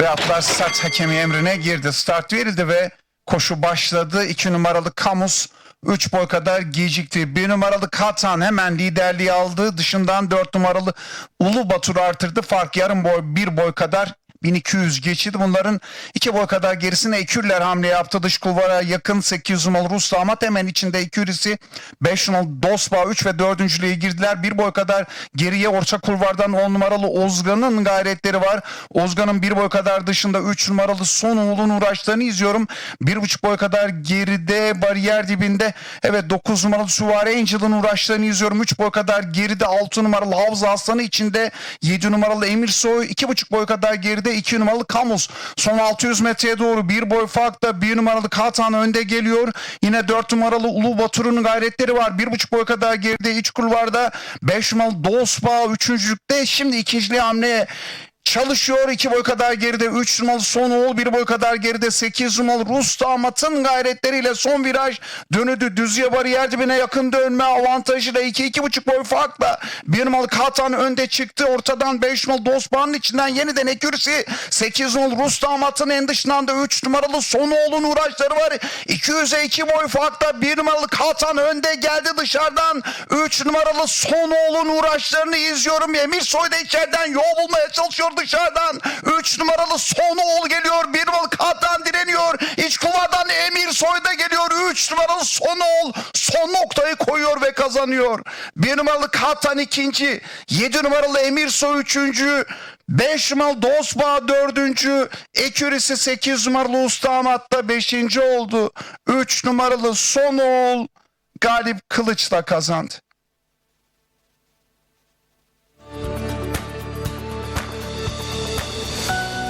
Ve atlar start hakemi emrine girdi. Start verildi ve koşu başladı. 2 numaralı Kamus 3 boy kadar gecikti. 1 numaralı Katan hemen liderliği aldı. Dışından 4 numaralı Ulu Batur artırdı. Fark yarım boy 1 boy kadar 1200 geçildi. Bunların iki boy kadar gerisine Ekürler hamle yaptı. Dış kulvara yakın 800 numaralı Rus damat hemen içinde Ekürisi 5 numaralı Dosba 3 ve 4. girdiler. Bir boy kadar geriye orta kulvardan 10 numaralı Ozgan'ın gayretleri var. Ozgan'ın bir boy kadar dışında 3 numaralı Son Oğul'un uğraşlarını izliyorum. Bir buçuk boy kadar geride bariyer dibinde evet 9 numaralı Suvari Angel'ın uğraşlarını izliyorum. 3 boy kadar geride 6 numaralı Havza Aslanı içinde 7 numaralı Emir Soy 2,5 boy kadar geride 2 numaralı Kamus. Son 600 metreye doğru bir boy farkta 1 numaralı Katan önde geliyor. Yine 4 numaralı Ulu Batur'un gayretleri var. 1,5 boy kadar geride iç kulvarda 5 numaralı Dospa üçüncülükte şimdi ikinciliğe hamle Çalışıyor. İki boy kadar geride 3 numaralı son oğul bir boy kadar geride 8 numaralı Rus damatın gayretleriyle son viraj dönüdü. Düzye bariyer dibine yakın dönme avantajıyla 2 iki, buçuk boy farkla bir numaralı Katan önde çıktı. Ortadan 5 numaralı Dosba'nın içinden yeniden Ekürsi 8 numaralı Rus damatın en dışından da 3 numaralı son oğlun uğraşları var. 200'e 2 boy farkla bir numaralı Katan önde geldi dışarıdan. 3 numaralı son oğlun uğraşlarını izliyorum. Emir Soy da içeriden yol bulmaya çalışıyor dışarıdan 3 numaralı son oğul geliyor bir numaralı Katan direniyor iç kuvadan Emir Soy da geliyor 3 numaralı son oğul son noktayı koyuyor ve kazanıyor bir numaralı Katan ikinci 7 numaralı Emir Soy üçüncü 5 numaralı Dosba dördüncü, Ekürisi 8 numaralı Ustamat'ta beşinci oldu. 3 numaralı Son oğul Galip Kılıç'la kazandı.